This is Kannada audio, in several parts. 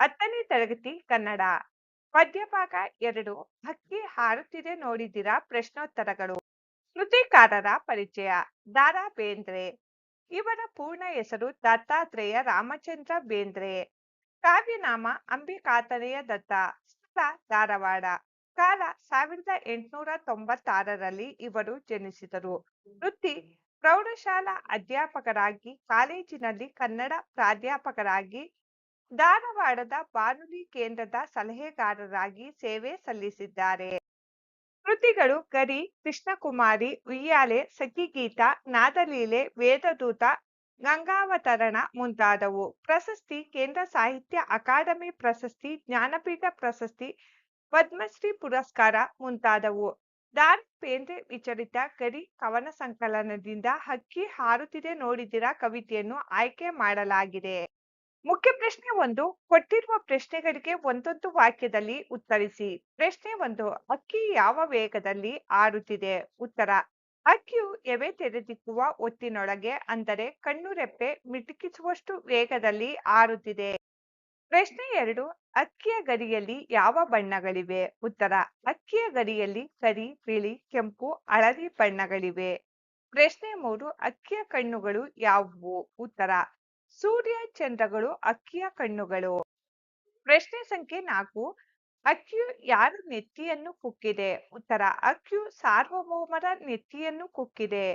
ಹತ್ತನೇ ತರಗತಿ ಕನ್ನಡ ಪದ್ಯಭಾಗ ಎರಡು ಹಕ್ಕಿ ಹಾರುತ್ತಿದೆ ನೋಡಿದಿರಾ ಪ್ರಶ್ನೋತ್ತರಗಳು. ಕೃತಿಕಾರರ ಪರಿಚಯ ದಾರಾ ಬೇಂದ್ರೆ. ಇವರ ಪೂರ್ಣ ಹೆಸರು ದತ್ತಾತ್ರೇಯ ರಾಮಚಂದ್ರ ಬೇಂದ್ರೆ. ಕಾವ್ಯನಾಮ ಅಂಬಿಕಾತನೆಯ ದತ್ತ. ಸ್ಥಳ ಧಾರವಾಡ. ಕಾಲ ಸಾವಿರದ ಎಂಟುನೂರ ತೊಂಬತ್ತಾರರಲ್ಲಿ ಇವರು ಜನಿಸಿದರು. ವೃತ್ತಿ ಪ್ರೌಢಶಾಲಾ ಅಧ್ಯಾಪಕರಾಗಿ ಕಾಲೇಜಿನಲ್ಲಿ ಕನ್ನಡ ಪ್ರಾಧ್ಯಾಪಕರಾಗಿ ಧಾರವಾಡದ ಬಾನುಲಿ ಕೇಂದ್ರದ ಸಲಹೆಗಾರರಾಗಿ ಸೇವೆ ಸಲ್ಲಿಸಿದ್ದಾರೆ. ಕೃತಿಗಳು ಗರಿ, ಕೃಷ್ಣಕುಮಾರಿ, ಉಯ್ಯಾಲೆ, ಸಖಿಗೀತ, ನಾದಲೀಲೆ, ವೇದದೂತ, ಗಂಗಾವತರಣ ಮುಂತಾದವು. ಪ್ರಶಸ್ತಿ ಕೇಂದ್ರ ಸಾಹಿತ್ಯ ಅಕಾಡೆಮಿ ಪ್ರಶಸ್ತಿ, ಜ್ಞಾನಪೀಠ ಪ್ರಶಸ್ತಿ, ಪದ್ಮಶ್ರೀ ಪುರಸ್ಕಾರ ಮುಂತಾದವು. ದಾರ್ ಪೇಂದ್ರೆ ವಿಚರಿತ ಗರಿ ಕವನ ಸಂಕಲನದಿಂದ ಹಕ್ಕಿ ಹಾರುತ್ತಿದೆ ನೋಡಿದಿರ ಕವಿತೆಯನ್ನು ಆಯ್ಕೆ ಮಾಡಲಾಗಿದೆ. ಮುಖ್ಯ ಪ್ರಶ್ನೆ ಒಂದು, ಕೊಟ್ಟಿರುವ ಪ್ರಶ್ನೆಗಳಿಗೆ ಒಂದೊಂದು ವಾಕ್ಯದಲ್ಲಿ ಉತ್ತರಿಸಿ. ಪ್ರಶ್ನೆ ಒಂದು, ಅಕ್ಕಿ ಯಾವ ವೇಗದಲ್ಲಿ ಆರುತ್ತಿದೆ? ಉತ್ತರ, ಅಕ್ಕಿಯು ಎವೆ ತೆರೆದಿಕ್ಕುವ ಒತ್ತಿನೊಳಗೆ ಅಂದರೆ ಕಣ್ಣು ರೆಪ್ಪೆ ಮಿಟುಕಿಸುವಷ್ಟು ವೇಗದಲ್ಲಿ ಆರುತ್ತಿದೆ. ಪ್ರಶ್ನೆ ಎರಡು, ಅಕ್ಕಿಯ ಗರಿಯಲ್ಲಿ ಯಾವ ಬಣ್ಣಗಳಿವೆ? ಉತ್ತರ, ಅಕ್ಕಿಯ ಗರಿಯಲ್ಲಿ ಕರಿ, ಬಿಳಿ, ಕೆಂಪು, ಹಳದಿ ಬಣ್ಣಗಳಿವೆ. ಪ್ರಶ್ನೆ ಮೂರು, ಅಕ್ಕಿಯ ಕಣ್ಣುಗಳು ಯಾವುವು? ಉತ್ತರ ಸೂರ್ಯ ಚಂದ್ರಗಳು ಅಕ್ಕಿಯ ಕಣ್ಣುಗಳು. ಪ್ರಶ್ನೆ ಸಂಖ್ಯೆ ನಾಲ್ಕು, ಅಕ್ಕಿಯು ಯಾರ ನೆತ್ತಿಯನ್ನು ಕುಕ್ಕಿದೆ? ಉತ್ತರ, ಅಕ್ಕಿಯು ಸಾರ್ವಭೌಮರ ನೆತ್ತಿಯನ್ನು ಕುಕ್ಕಿದೆ.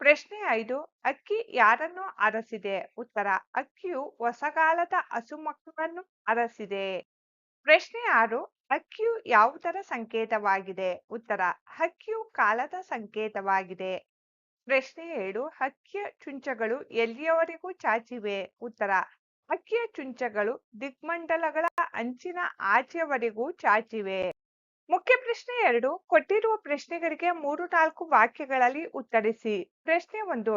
ಪ್ರಶ್ನೆ ಐದು, ಅಕ್ಕಿ ಯಾರನ್ನು ಅರಸಿದೆ? ಉತ್ತರ, ಅಕ್ಕಿಯು ಹೊಸಗಾಲದ ಹಸುಮಕ್ಕಳನ್ನು ಅರಸಿದೆ. ಪ್ರಶ್ನೆ ಆರು, ಅಕ್ಕಿಯು ಯಾವುದರ ಸಂಕೇತವಾಗಿದೆ? ಉತ್ತರ, ಅಕ್ಕಿಯು ಕಾಲದ ಸಂಕೇತವಾಗಿದೆ. ಪ್ರಶ್ನೆ ಏಳು ಹಕ್ಕಿಯ ಚುಂಚಗಳು ಎಲ್ಲಿಯವರೆಗೂ ಚಾಚಿವೆ? ಉತ್ತರ, ಹಕ್ಕಿಯ ಚುಂಚಗಳು ದಿಗ್ಮಂಡಲಗಳ ಅಂಚಿನ ಆಚೆಯವರೆಗೂ ಚಾಚಿವೆ. ಮುಖ್ಯ ಪ್ರಶ್ನೆ ಎರಡು, ಕೊಟ್ಟಿರುವ ಪ್ರಶ್ನೆಗಳಿಗೆ ಮೂರು, ನಾಲ್ಕು ವಾಕ್ಯಗಳಲ್ಲಿ ಉತ್ತರಿಸಿ. ಪ್ರಶ್ನೆ ಒಂದು,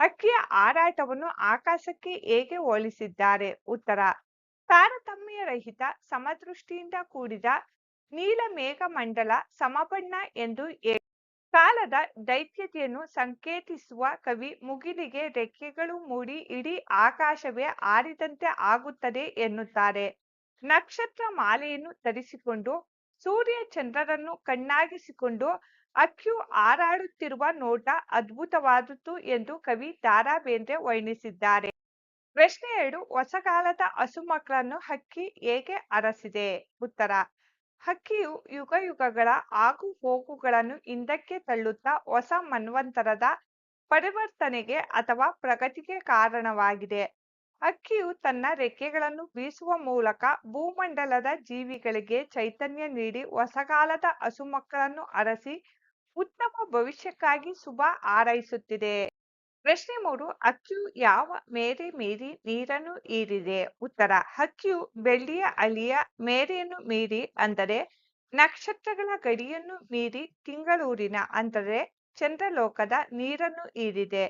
ಹಕ್ಕಿಯ ಹಾರಾಟವನ್ನು ಆಕಾಶಕ್ಕೆ ಹೇಗೆ ಹೋಲಿಸಿದ್ದಾರೆ? ಉತ್ತರ, ತಾರತಮ್ಯ ರಹಿತ ಸಮದೃಷ್ಟಿಯಿಂದ ಕೂಡಿದ ನೀಲ ಮೇಘ ಮಂಡಲ ಸಮಬಣ್ಣ ಎಂದು ಕಾಲದ ದೈತ್ಯತೆಯನ್ನು ಸಂಕೇತಿಸುವ ಕವಿ ಮುಗಿಲಿಗೆ ರೆಕ್ಕೆಗಳು ಮೂಡಿ ಇಡೀ ಆಕಾಶವೇ ಆರಿದಂತೆ ಆಗುತ್ತದೆ ಎನ್ನುತ್ತಾರೆ. ನಕ್ಷತ್ರ ಮಾಲೆಯನ್ನು ಧರಿಸಿಕೊಂಡು, ಸೂರ್ಯ ಚಂದ್ರರನ್ನು ಕಣ್ಣಾಗಿಸಿಕೊಂಡು ಅಕ್ಕಿಯು ಹಾರಾಡುತ್ತಿರುವ ನೋಟ ಅದ್ಭುತವಾದದ್ದು ಎಂದು ಕವಿ ದಾರಾ ಬೇಂದ್ರೆ ವರ್ಣಿಸಿದ್ದಾರೆ. ಪ್ರಶ್ನೆ ಎರಡು ಹೊಸಕಾಲದ ಹಸುಮಕ್ಕಳನ್ನು ಹಕ್ಕಿ ಹೇಗೆ ಅರಸಿದೆ? ಉತ್ತರ ಹಕ್ಕಿಯು ಯುಗ ಯುಗಗಳ ಆಗು ಹೋಗುಗಳನ್ನು ಹಿಂದಕ್ಕೆ ತಳ್ಳುತ್ತಾ ಹೊಸ ಮನ್ವಂತರದ ಪರಿವರ್ತನೆಗೆ ಅಥವಾ ಪ್ರಗತಿಗೆ ಕಾರಣವಾಗಿದೆ. ಹಕ್ಕಿಯು ತನ್ನ ರೆಕ್ಕೆಗಳನ್ನು ಬೀಸುವ ಮೂಲಕ ಭೂಮಂಡಲದ ಜೀವಿಗಳಿಗೆ ಚೈತನ್ಯ ನೀಡಿ ಹೊಸಗಾಲದ ಹಸುಮಕ್ಕಳನ್ನು ಅರಸಿ ಉತ್ತಮ ಭವಿಷ್ಯಕ್ಕಾಗಿ ಶುಭ ಹಾರೈಸುತ್ತಿದೆ. ಪ್ರಶ್ನೆ ಮೂರು ಹಕ್ಕಿಯು ಯಾವ ಮೇರೆ ಮೀರಿ ನೀರನ್ನು ಈರಿದೆ ಉತ್ತರ ಹಕ್ಕಿಯು ಬೆಳ್ಳಿಯ ಅಲಿಯ ಮೇರೆಯನ್ನು ಮೀರಿ ಅಂದರೆ ನಕ್ಷತ್ರಗಳ ಗಡಿಯನ್ನು ಮೀರಿ ತಿಂಗಳೂರಿನ ಅಂದರೆ ಚಂದ್ರಲೋಕದ ನೀರನ್ನು ಹೀರಿದೆ.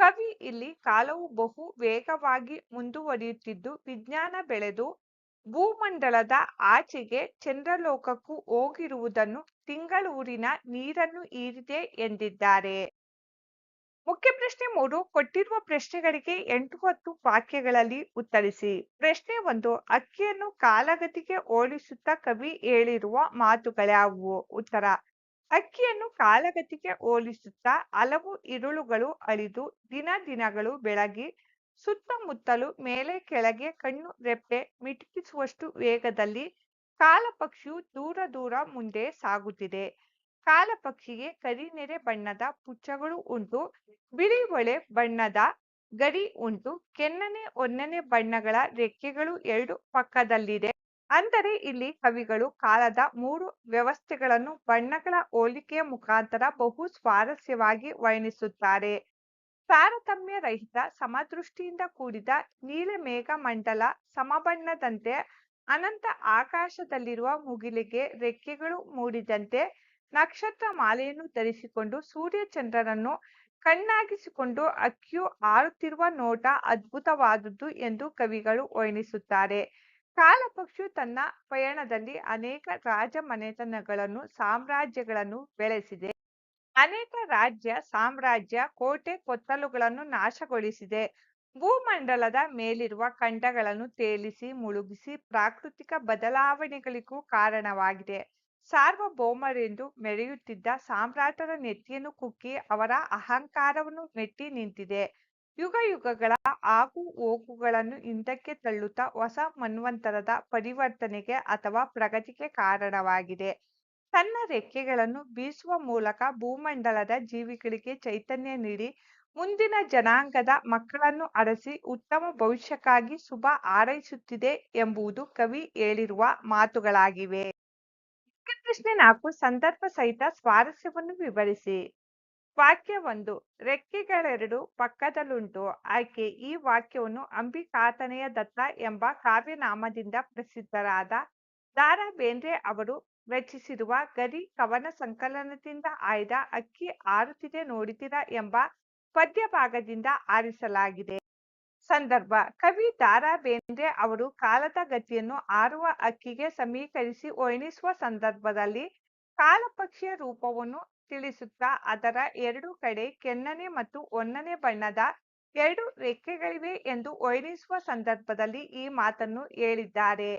ಕವಿ ಇಲ್ಲಿ ಕಾಲವು ಬಹು ವೇಗವಾಗಿ ಮುಂದುವರಿಯುತ್ತಿದ್ದು, ವಿಜ್ಞಾನ ಬೆಳೆದು ಭೂಮಂಡಲದ ಆಚೆಗೆ ಚಂದ್ರಲೋಕಕ್ಕೂ ಹೋಗಿರುವುದನ್ನು ತಿಂಗಳೂರಿನ ನೀರನ್ನು ಈರಿದೆ ಎಂದಿದ್ದಾರೆ. ಮುಖ್ಯ ಪ್ರಶ್ನೆ ಮೂರು, ಕೊಟ್ಟಿರುವ ಪ್ರಶ್ನೆಗಳಿಗೆ ಎಂಟು ಹತ್ತು ವಾಕ್ಯಗಳಲ್ಲಿ ಉತ್ತರಿಸಿ. ಪ್ರಶ್ನೆ ಒಂದು, ಅಕ್ಕಿಯನ್ನು ಕಾಲಗತಿಗೆ ಹೋಲಿಸುತ್ತಾ ಕವಿ ಹೇಳಿರುವ ಮಾತುಗಳ್ಯಾವುವು ಉತ್ತರ, ಅಕ್ಕಿಯನ್ನು ಕಾಲಗತಿಗೆ ಹೋಲಿಸುತ್ತಾ ಹಲವು ಇರುಳುಗಳು ಅಳಿದು ದಿನ ದಿನಗಳು ಬೆಳಗಿ ಸುತ್ತಮುತ್ತಲು ಮೇಲೆ ಕೆಳಗೆ ಕಣ್ಣು ರೆಪ್ಪೆ ಮಿಟುಕಿಸುವಷ್ಟು ವೇಗದಲ್ಲಿ ಕಾಲಪಕ್ಷಿಯು ದೂರ ದೂರ ಮುಂದೆ ಸಾಗುತ್ತಿದೆ. ಕಾಲಪಕ್ಷಿಗೆ ಕರಿನೆರೆ ಬಣ್ಣದ ಪುಚ್ಚಗಳು ಉಂಟು, ಬಿಳಿ ಹೊಳೆ ಬಣ್ಣದ ಗರಿ ಉಂಟು, ಕೆನ್ನನೆ ಒನ್ನನೆ ಬಣ್ಣಗಳ ರೆಕ್ಕೆಗಳು ಎರಡು ಪಕ್ಕದಲ್ಲಿದೆ. ಅಂದರೆ ಇಲ್ಲಿ ಕವಿಗಳು ಕಾಲದ ಮೂರು ವ್ಯವಸ್ಥೆಗಳನ್ನು ಬಣ್ಣಗಳ ಹೋಲಿಕೆಯ ಮುಖಾಂತರ ಬಹು ಸ್ವಾರಸ್ಯವಾಗಿ ವರ್ಣಿಸುತ್ತಾರೆ. ತಾರತಮ್ಯ ರಹಿತ ಸಮದೃಷ್ಟಿಯಿಂದ ಕೂಡಿದ ನೀಲಮೇಘ ಮಂಡಲ ಸಮಬಣ್ಣದಂತೆ ಅನಂತ ಆಕಾಶದಲ್ಲಿರುವ ಮುಗಿಲಿಗೆ ರೆಕ್ಕೆಗಳು ಮೂಡಿದಂತೆ ನಕ್ಷತ್ರ ಮಾಲೆಯನ್ನು ಧರಿಸಿಕೊಂಡು ಸೂರ್ಯ ಚಂದ್ರನನ್ನು ಕಣ್ಣಾಗಿಸಿಕೊಂಡು ಅಕ್ಕಿಯು ಹಾರುತ್ತಿರುವ ನೋಟ ಅದ್ಭುತವಾದುದು ಎಂದು ಕವಿಗಳು ವರ್ಣಿಸುತ್ತಾರೆ. ಕಾಲಪಕ್ಷಿಯು ತನ್ನ ಪಯಣದಲ್ಲಿ ಅನೇಕ ರಾಜಮನೆತನಗಳನ್ನು ಸಾಮ್ರಾಜ್ಯಗಳನ್ನು ಬೆಳೆಸಿದೆ. ಅನೇಕ ರಾಜ್ಯ, ಸಾಮ್ರಾಜ್ಯ ಕೋಟೆ ಕೊತ್ತಲುಗಳನ್ನು ನಾಶಗೊಳಿಸಿದೆ. ಭೂಮಂಡಲದ ಮೇಲಿರುವ ಖಂಡಗಳನ್ನು ತೇಲಿಸಿ, ಮುಳುಗಿಸಿ, ಪ್ರಾಕೃತಿಕ ಬದಲಾವಣೆಗಳಿಗೂ ಕಾರಣವಾಗಿದೆ. ಸಾರ್ವಭೌಮರೆಂದು ಮೆರೆಯುತ್ತಿದ್ದ ಸಾಮ್ರಾಟರ ನೆತ್ತಿಯನ್ನು ಕುಕ್ಕಿ ಅವರ ಅಹಂಕಾರವನ್ನು ಮೆಟ್ಟಿ ನಿಂತಿದೆ. ಯುಗ ಯುಗಗಳ ಆಗು ಹೋಗುಗಳನ್ನು ಹಿಂದಕ್ಕೆ ತಳ್ಳುತ್ತಾ ಹೊಸ ಮನ್ವಂತರದ ಪರಿವರ್ತನೆಗೆ ಅಥವಾ ಪ್ರಗತಿಗೆ ಕಾರಣವಾಗಿದೆ. ತನ್ನ ರೆಕ್ಕೆಗಳನ್ನು ಬೀಸುವ ಮೂಲಕ ಭೂಮಂಡಲದ ಜೀವಿಗಳಿಗೆ ಚೈತನ್ಯ ನೀಡಿ ಮುಂದಿನ ಜನಾಂಗದ ಮಕ್ಕಳನ್ನು ಅರಸಿ ಉತ್ತಮ ಭವಿಷ್ಯಕ್ಕಾಗಿ ಶುಭ ಹಾರೈಸುತ್ತಿದೆ ಎಂಬುದು ಕವಿ ಹೇಳಿರುವ ಮಾತುಗಳಾಗಿವೆ. ಪ್ರಶ್ನೆ ನಾಲ್ಕು ಸಂದರ್ಭ ಸಹಿತ ಸ್ವಾರಸ್ಯವನ್ನು ವಿವರಿಸಿ. ವಾಕ್ಯ ಒಂದು, ರೆಕ್ಕೆಗಳೆರಡು ಪಕ್ಕದಲ್ಲುಂಟು ಆಕೆ ಈ ವಾಕ್ಯವನ್ನು ಅಂಬಿಕಾತನೆಯ ದತ್ತ ಎಂಬ ಕಾವ್ಯನಾಮದಿಂದ ಪ್ರಸಿದ್ಧರಾದ ದಾರಾ ಬೇಂದ್ರೆ ಅವರು ರಚಿಸಿರುವ ಗರಿ ಕವನ ಸಂಕಲನದಿಂದ ಆಯ್ದ ಅಕ್ಕಿ ಆರುತ್ತಿದೆ ನೋಡಿದಿರ ಎಂಬ ಪದ್ಯ ಭಾಗದಿಂದ ಆರಿಸಲಾಗಿದೆ. ಸಂದರ್ಭ. ಕವಿ ದಾರಾ ಬೇಂದ್ರೆ ಅವರು ಕಾಲದ ಗತಿಯನ್ನು ಆರುವ ಅಕ್ಕಿಗೆ ಸಮೀಕರಿಸಿ ವರ್ಣಿಸುವ ಸಂದರ್ಭದಲ್ಲಿ ಕಾಲಪಕ್ಷಿಯ ರೂಪವನ್ನು ತಿಳಿಸುತ್ತಾ ಅದರ ಎರಡು ಕಡೆ ಕೆನ್ನನೆ ಮತ್ತು ಒನ್ನನೆ ಬಣ್ಣದ ಎರಡು ರೆಕ್ಕೆಗಳಿವೆ ಎಂದು ವರ್ಣಿಸುವ ಸಂದರ್ಭದಲ್ಲಿ ಈ ಮಾತನ್ನು ಹೇಳಿದ್ದಾರೆ.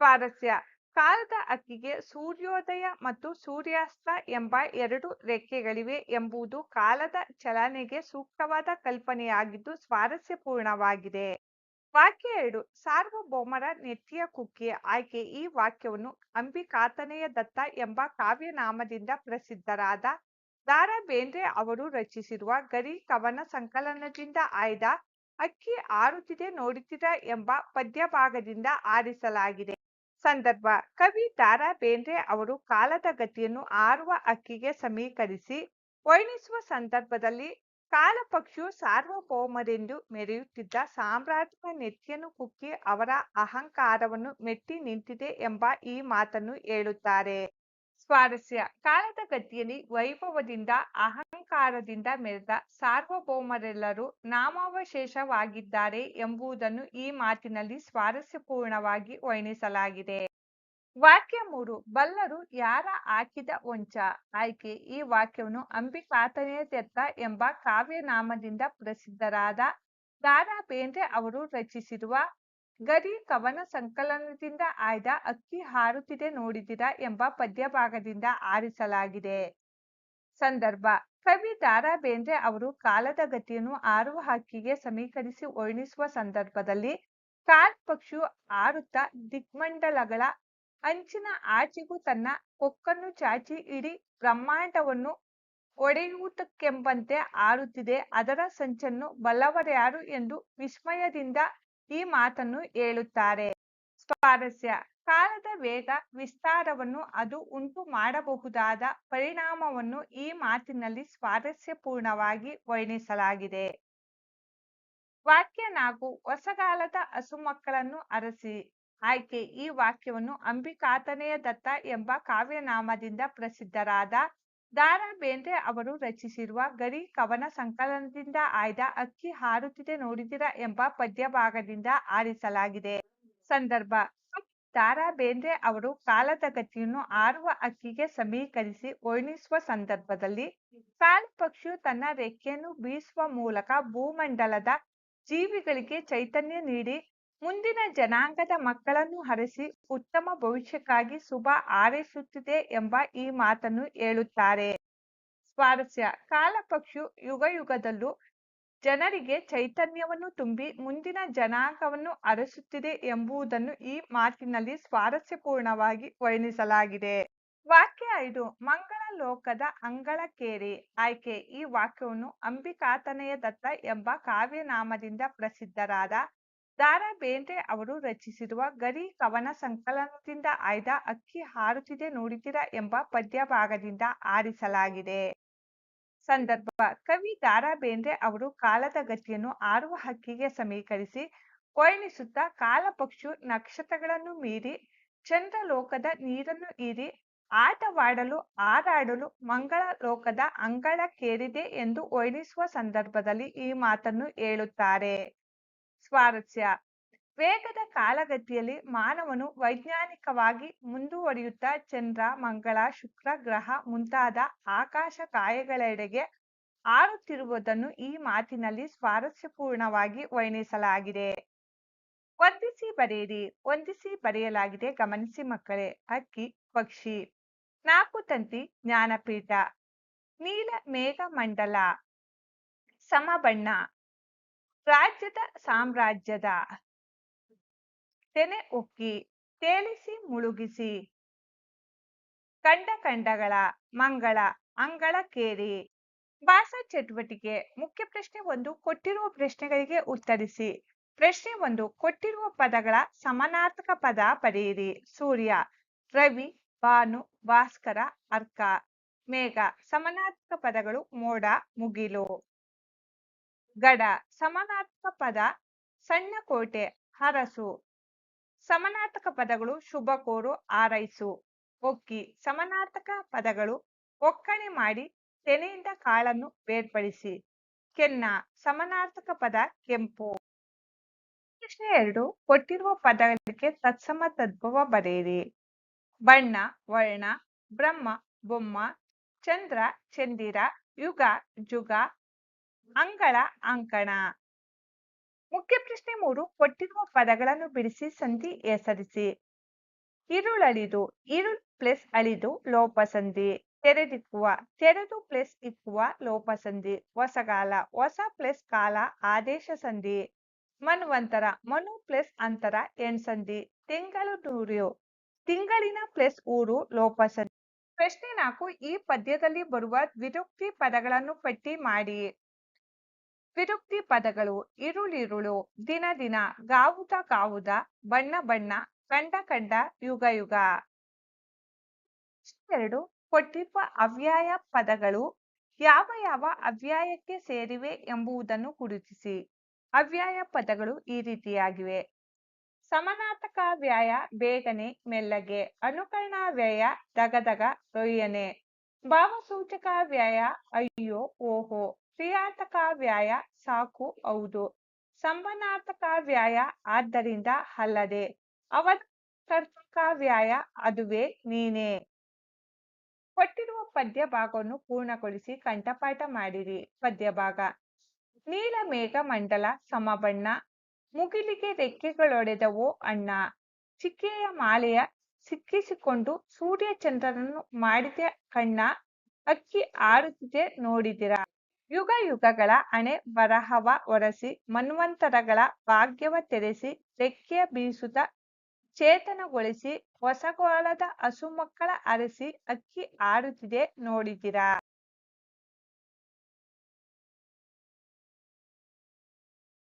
ಸ್ವಾರಸ್ಯ. ಕಾಲದ ಅಕ್ಕಿಗೆ ಸೂರ್ಯೋದಯ ಮತ್ತು ಸೂರ್ಯಾಸ್ತ ಎಂಬ ಎರಡು ರೆಕ್ಕೆಗಳಿವೆ ಎಂಬುದು ಕಾಲದ ಚಲನೆಗೆ ಸೂಕ್ತವಾದ ಕಲ್ಪನೆಯಾಗಿದ್ದು ಸ್ವಾರಸ್ಯಪೂರ್ಣವಾಗಿದೆ. ವಾಕ್ಯ ಎರಡು, ಸಾರ್ವಭೌಮರ ನೆತ್ತಿಯ ಕುಕ್ಕೆ ಆಯ್ಕೆ ಈ ವಾಕ್ಯವನ್ನು ಅಂಬಿಕಾತನೆಯ ದತ್ತ ಎಂಬ ಕಾವ್ಯನಾಮದಿಂದ ಪ್ರಸಿದ್ಧರಾದ ದಾರಾ ಬೇಂದ್ರೆ ಅವರು ರಚಿಸಿರುವ ಗರಿ ಕವನ ಸಂಕಲನದಿಂದ ಆಯ್ದ ಅಕ್ಕಿ ಆರುತ್ತಿದೆ ನೋಡುತ್ತಿರ ಎಂಬ ಪದ್ಯಭಾಗದಿಂದ ಆರಿಸಲಾಗಿದೆ. ಸಂದರ್ಭ. ಕವಿ ದಾರಾ ಬೇಂದ್ರೆ ಅವರು ಕಾಲದ ಗತಿಯನ್ನು ಆರುವ ಅಕ್ಕಿಗೆ ಸಮೀಕರಿಸಿ, ವರ್ಣಿಸುವ ಸಂದರ್ಭದಲ್ಲಿ ಕಾಲಪಕ್ಷಿಯು ಸಾರ್ವಭೌಮರೆಂದು ಮೆರೆಯುತ್ತಿದ್ದ ಸಾಮ್ರಾಜ್ಯದ ನೆತ್ತಿಯನ್ನು ಕುಕ್ಕಿ ಅವರ ಅಹಂಕಾರವನ್ನು ಮೆಟ್ಟಿ ನಿಂತಿದೆ ಎಂಬ ಈ ಮಾತನ್ನು ಹೇಳುತ್ತಾರೆ. ಸ್ವಾರಸ್ಯ. ಕಾಲದ ಗತಿಯಲ್ಲಿ ವೈಭವದಿಂದ, ಅಹಂಕಾರದಿಂದ ಮೆರೆದ ಸಾರ್ವಭೌಮರೆಲ್ಲರೂ ನಾಮಾವಶೇಷವಾಗಿದ್ದಾರೆ ಎಂಬುದನ್ನು ಈ ಮಾತಿನಲ್ಲಿ ಸ್ವಾರಸ್ಯಪೂರ್ಣವಾಗಿ ವರ್ಣಿಸಲಾಗಿದೆ. ವಾಕ್ಯ ಮೂರು, ಬಲ್ಲರು ಯಾರ ಹಾಕಿದ ವಂಚ? ಆಯ್ಕೆ, ಈ ವಾಕ್ಯವನ್ನು ಅಂಬಿಕಾತನೇ ತೆತ್ತ ಎಂಬ ಕಾವ್ಯನಾಮದಿಂದ ಪ್ರಸಿದ್ಧರಾದ ದಾರಾ ಬೇಂದ್ರೆ ಅವರು ರಚಿಸಿರುವ ಗರಿ ಕವನ ಸಂಕಲನದಿಂದ ಆಯ್ದ ಅಕ್ಕಿ ಹಾರುತ್ತಿದೆ ನೋಡಿದಿರ ಎಂಬ ಪದ್ಯ ಭಾಗದಿಂದ ಆರಿಸಲಾಗಿದೆ. ಸಂದರ್ಭ, ಕವಿ ದಾರಾ ಬೇಂದ್ರೆ ಅವರು ಕಾಲದ ಗತಿಯನ್ನು ಆರುವ ಹಕ್ಕಿಗೆ ಸಮೀಕರಿಸಿ ವರ್ಣಿಸುವ ಸಂದರ್ಭದಲ್ಲಿ ಕಾಲ್ ಪಕ್ಷಿಯು ಆರುತ್ತಾ ದಿಗ್ಮಂಡಲಗಳ ಅಂಚಿನ ಆಚೆಗೂ ತನ್ನ ಕೊಕ್ಕನ್ನು ಚಾಚಿ ಇಡೀ ಬ್ರಹ್ಮಾಂಡವನ್ನು ಒಡೆಯುವುದಕ್ಕೆಂಬಂತೆ ಆರುತ್ತಿದೆ. ಅದರ ಸಂಚನ್ನು ಬಲ್ಲವರ್ಯಾರು ಎಂದು ವಿಸ್ಮಯದಿಂದ ಈ ಮಾತನ್ನು ಹೇಳುತ್ತಾರೆ. ಸ್ವಾರಸ್ಯ. ಕಾಲದ ವೇಗ, ವಿಸ್ತಾರವನ್ನು ಅದು ಉಂಟು ಮಾಡಬಹುದಾದ ಪರಿಣಾಮವನ್ನು ಈ ಮಾತಿನಲ್ಲಿ ಸ್ವಾರಸ್ಯಪೂರ್ಣವಾಗಿ ವರ್ಣಿಸಲಾಗಿದೆ. ವಾಕ್ಯ ನಾಲ್ಕು. ಹೊಸಗಾಲದ ಹಸುಮಕ್ಕಳನ್ನು ಅರಸಿ. ಆಯ್ಕೆ. ಈ ವಾಕ್ಯವನ್ನು ಅಂಬಿಕಾತನೆಯ ದತ್ತ ಎಂಬ ಕಾವ್ಯನಾಮದಿಂದ ಪ್ರಸಿದ್ಧರಾದ ದಾರಾ ಬೇಂದ್ರೆ ಅವರು ರಚಿಸಿರುವ ಗರಿ ಕವನ ಸಂಕಲನದಿಂದ ಆಯ್ದ ಅಕ್ಕಿ ಹಾರುತ್ತಿದೆ ನೋಡಿದಿರ ಎಂಬ ಪದ್ಯಭಾಗದಿಂದ ಆರಿಸಲಾಗಿದೆ. ಸಂದರ್ಭ ದಾರಾ ಬೇಂದ್ರೆ ಅವರು ಕಾಲದ ಗತಿಯನ್ನು ಆರುವ ಅಕ್ಕಿಗೆ ಸಮೀಕರಿಸಿ ವರ್ಣಿಸುವ ಸಂದರ್ಭದಲ್ಲಿ ಕಾಲಪಕ್ಷಿಯು ತನ್ನ ರೆಕ್ಕೆಯನ್ನು ಬೀಸುವ ಮೂಲಕ ಭೂಮಂಡಲದ ಜೀವಿಗಳಿಗೆ ಚೈತನ್ಯ ನೀಡಿ ಮುಂದಿನ ಜನಾಂಗದ ಮಕ್ಕಳನ್ನು ಹರಸಿ ಉತ್ತಮ ಭವಿಷ್ಯಕ್ಕಾಗಿ ಶುಭ ಹಾರೈಸುತ್ತಿದೆ ಎಂಬ ಈ ಮಾತನ್ನು ಹೇಳುತ್ತಾರೆ. ಸ್ವಾರಸ್ಯ. ಕಾಲಪಕ್ಷು ಯುಗ ಯುಗದಲ್ಲೂ ಜನರಿಗೆ ಚೈತನ್ಯವನ್ನು ತುಂಬಿ ಮುಂದಿನ ಜನಾಂಗವನ್ನು ಅರಸುತ್ತಿದೆ ಎಂಬುದನ್ನು ಈ ಮಾತಿನಲ್ಲಿ ಸ್ವಾರಸ್ಯಪೂರ್ಣವಾಗಿ ವರ್ಣಿಸಲಾಗಿದೆ. ವಾಕ್ಯ ಐದು. ಮಂಗಳ ಲೋಕದ ಅಂಗಳಕೇರಿ ಆಯ್ಕೆ. ಈ ವಾಕ್ಯವನ್ನು ಅಂಬಿಕಾತನಯ ದತ್ತ ಎಂಬ ಕಾವ್ಯನಾಮದಿಂದ ಪ್ರಸಿದ್ಧರಾದ ದಾರಾ ಬೇಂದ್ರೆ ಅವರು ರಚಿಸಿರುವ ಗರಿ ಕವನ ಸಂಕಲನದಿಂದ ಆಯ್ದ ಅಕ್ಕಿ ಹಾರುತ್ತಿದೆ ನೋಡಿದಿರಾ ಎಂಬ ಪದ್ಯ ಭಾಗದಿಂದ ಆರಿಸಲಾಗಿದೆ. ಸಂದರ್ಭ, ಕವಿ ದಾರಾ ಬೇಂದ್ರೆ ಅವರು ಕಾಲದ ಗತಿಯನ್ನು ಆರುವ ಹಕ್ಕಿಗೆ ಸಮೀಕರಿಸಿ ಕೊಯಣಿಸುತ್ತಾ ಕಾಲಪಕ್ಷು ನಕ್ಷತ್ರಗಳನ್ನು ಮೀರಿ ಚಂದ್ರಲೋಕದ ನೀರನ್ನು ಹೀರಿ ಆಟವಾಡಲು, ಹಾರಾಡಲು ಮಂಗಳ ಲೋಕದ ಅಂಗಳಕ್ಕೇರಿದೆ ಎಂದು ವರ್ಣಿಸುವ ಸಂದರ್ಭದಲ್ಲಿ ಈ ಮಾತನ್ನು ಹೇಳುತ್ತಾರೆ. ಸ್ವಾರಸ್ಯ. ವೇಗದ ಕಾಲಗತಿಯಲ್ಲಿ ಮಾನವನು ವೈಜ್ಞಾನಿಕವಾಗಿ ಮುಂದುವರಿಯುತ್ತಾ ಚಂದ್ರ, ಮಂಗಳ, ಶುಕ್ರ, ಗ್ರಹ ಮುಂತಾದ ಆಕಾಶ ಕಾಯಗಳೆಡೆಗೆ ಆಡುತ್ತಿರುವುದನ್ನು ಈ ಮಾತಿನಲ್ಲಿ ಸ್ವಾರಸ್ಯಪೂರ್ಣವಾಗಿ ವರ್ಣಿಸಲಾಗಿದೆ. ವಂದಿಸಿ ಬರೆಯಿರಿ. ವಂದಿಸಿ ಬರೆಯಲಾಗಿದೆ. ಗಮನಿಸಿ ಮಕ್ಕಳೇ. ಅಕ್ಕಿ, ಪಕ್ಷಿ. ನಾಲ್ಕು ತಂತಿ, ಜ್ಞಾನಪೀಠ. ನೀಲ ಮೇಘ ಮಂಡಲ ಸಮಬಣ್ಣ. ರಾಜ್ಯದ ಸಾಮ್ರಾಜ್ಯದ ತೆನೆ ಉಕ್ಕಿ, ತೇಲಿಸಿ ಮುಳುಗಿಸಿ, ಕಂಡ ಕಂಡಗಳ ಮಂಗಳ ಅಂಗಳ ಕೇರಿ, ಭಾಷಾ ಚಟುವಟಿಕೆ, ಮುಖ್ಯ ಪ್ರಶ್ನೆ ಒಂದು ಕೊಟ್ಟಿರುವ ಪ್ರಶ್ನೆಗಳಿಗೆ ಉತ್ತರಿಸಿ. ಪ್ರಶ್ನೆ ಒಂದು ಕೊಟ್ಟಿರುವ ಪದಗಳ ಸಮಾನಾರ್ಥಕ ಪದ ಪಡೆಯಿರಿ. ಸೂರ್ಯ, ರವಿ, ಭಾನು, ಭಾಸ್ಕರ, ಅರ್ಕ, ಮೇಘ, ಸಮಾನಾರ್ಥಕ ಪದಗಳು ಮೋಡ, ಮುಗಿಲು. ಗಡ ಸಮಾನಾರ್ಥಕ ಪದ, ಸಣ್ಣ ಕೋಟೆ, ಹರಸು. ಸಮಾನಾರ್ಥಕ ಪದಗಳು ಶುಭ, ಕೋರು, ಆರೈಸು. ಒಕ್ಕಿ ಸಮಾನಾರ್ಥಕ ಪದಗಳು ಒಕ್ಕಣೆ ಮಾಡಿ ತೆನೆಯಿಂದ ಕಾಳನ್ನು ಬೇರ್ಪಡಿಸಿ. ಕೆನ್ನ ಸಮಾನಾರ್ಥಕ ಪದ ಕೆಂಪು. ಪ್ರಶ್ನೆ ಎರಡು, ಕೊಟ್ಟಿರುವ ಪದಗಳಿಗೆ ತತ್ಸಮ ತದ್ಭವ ಬರೆಯಿರಿ. ಬಣ್ಣ, ವರ್ಣ, ಬ್ರಹ್ಮ, ಬೊಮ್ಮ, ಚಂದ್ರ, ಚಂದಿರ, ಯುಗ, ಜುಗ ಅಂಗಳ ಅಂಕಣ. ಮುಖ್ಯ ಪ್ರಶ್ನೆ ಮೂರು, ಕೊಟ್ಟಿರುವ ಪದಗಳನ್ನು ಬಿಡಿಸಿ ಸಂಧಿ ಹೆಸರಿಸಿ. ಇರುಳಳಿದು, ಇರುಳ್ ಪ್ಲಸ್ ಅಳಿದು ಲೋಪಸಂಧಿ ತೆರೆದಿಕ್ಕುವ, ತೆರೆದು ಪ್ಲಸ್ ಇಕ್ಕುವ ಲೋಪಸಂಧಿ ಹೊಸಗಾಲ, ಹೊಸ ಪ್ಲಸ್ ಕಾಲ ಆದೇಶ ಸಂಧಿ. ಮನ್ವಂತರ, ಮನು ಪ್ಲಸ್ ಅಂತರ ಎಣ್ಸಂಧಿ ತಿಂಗಳು ನೂರು ತಿಂಗಳಿನ ಪ್ಲಸ್ ಊರು ಲೋಪಸಂಧಿ ಪ್ರಶ್ನೆ ನಾಲ್ಕು, ಈ ಪದ್ಯದಲ್ಲಿ ಬರುವ ದ್ವಿರುಕ್ತಿ ಪದಗಳನ್ನು ಪಟ್ಟಿ ಮಾಡಿ. ವಿರುಕ್ತಿ ಪದಗಳು ಇರುಳಿರುಳು ದಿನ ದಿನ ಗಾವುದ ಕಾವುದ ಬಣ್ಣ ಬಣ್ಣ ಕಂಡ ಕಂಡ ಯುಗ ಯುಗ. ಎರಡು ಕೊಟ್ಟಿರುವ ಅವ್ಯಯ ಪದಗಳು ಯಾವ ಯಾವ ಅವ್ಯಯಕ್ಕೆ ಸೇರಿವೆ ಎಂಬುದನ್ನು ಗುರುತಿಸಿ. ಅವ್ಯಯ ಪದಗಳು ಈ ರೀತಿಯಾಗಿವೆ. ಸಮನಾತಕ ವ್ಯಯ ಬೇಗನೆ ಮೆಲ್ಲಗೆ, ಅನುಕರಣ ವ್ಯಯ ದಗದಗ ರೊಯ್ಯನೆ ಭಾವಸೂಚಕ ವ್ಯಯ ಅಯ್ಯೋ ಓಹೋ. ಕ್ರಿಯಾರ್ಥಕ ವ್ಯಯ ಸಾಕು, ಹೌದು. ಸಂಬಂಧಾರ್ಥಕ ವ್ಯಯ ಆದ್ದರಿಂದ ಅಲ್ಲದೆ ಅವಕರ್ತಕ ವ್ಯಯ ಅದುವೇ ನೀನೇ. ಕೊಟ್ಟಿರುವ ಪದ್ಯ ಭಾಗವನ್ನು ಪೂರ್ಣಗೊಳಿಸಿ ಕಂಠಪಾಠ ಮಾಡಿರಿ. ಪದ್ಯ ಭಾಗ. ನೀಲ ಮೇಘ ಮಂಡಲ ಸಮಬಣ್ಣ. ಮುಗಿಲಿಗೆ ರೆಕ್ಕೆಗಳೊಡೆದವೋ ಅಣ್ಣ. ಚಿಕ್ಕೆಯ ಮಾಲೆಯ ಸಿಕ್ಕಿಸಿಕೊಂಡು ಸೂರ್ಯ ಚಂದ್ರನನ್ನು ಮಾಡಿದ ಕಣ್ಣ? ಅಕ್ಕಿ ಆರುತ್ತಿದೆ ನೋಡಿದಿರ ಯುಗ ಯುಗಗಳ ಅಣೆ ಬರಹವ ಒರೆಸಿ ಮನ್ವಂತರಗಳ ಭಾಗ್ಯವ ತೆರೆಸಿ ರೆಕ್ಕೆಯ ಬೀಸುತ ಚೇತನಗೊಳಿಸಿ ಹೊಸಗೋಳದ ಹಸುಮಕ್ಕಳ ಅರಸಿ ಅಕ್ಕಿ ಆಡುತ್ತಿದೆ ನೋಡಿದಿರಾ.